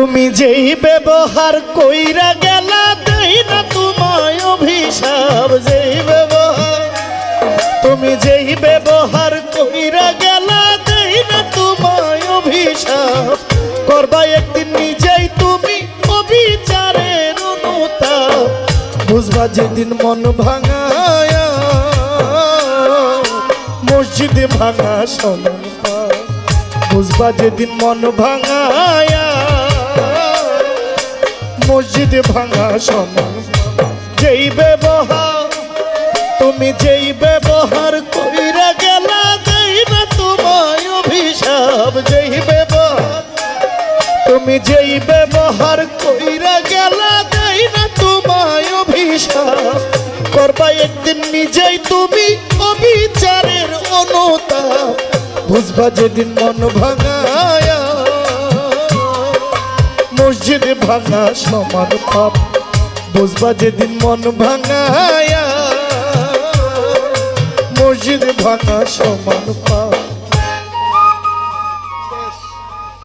তুমি যেই ব্যবহার কইরা গেলা, দেই না তোমায় অভিশাপ। যেই ব্যবহার, তুমি যেই ব্যবহার কইরা গেলা, দেই না তোমায় অভিশাপ। করবা একদিন নিজেই তুমি অবিচারের অনুতাপ। বুঝবা যেদিন মন ভাঙায়া, মসজিদে ভাঙা সমান। বুঝবা যেদিন মন ভাঙায়া মসজিদে ভাঙা সমান। যেই ব্যবহার, তুমি যেই ব্যবহার কইরা গেলা না তোমায় অভিশাপ। যেই ব্যবহার, তুমি যেই ব্যবহার কইরা গেলা না তোমায় অভিশাপ। করবা একদিন নিজেই তুমি অবিচারের অনুতাপ বুঝবা যেদিন মন ভাঙায়া ভাঙা সমান পাপ। বুঝবা যেদিন মন ভাঙায়া মসজিদে ভাঙা সমান পাপ।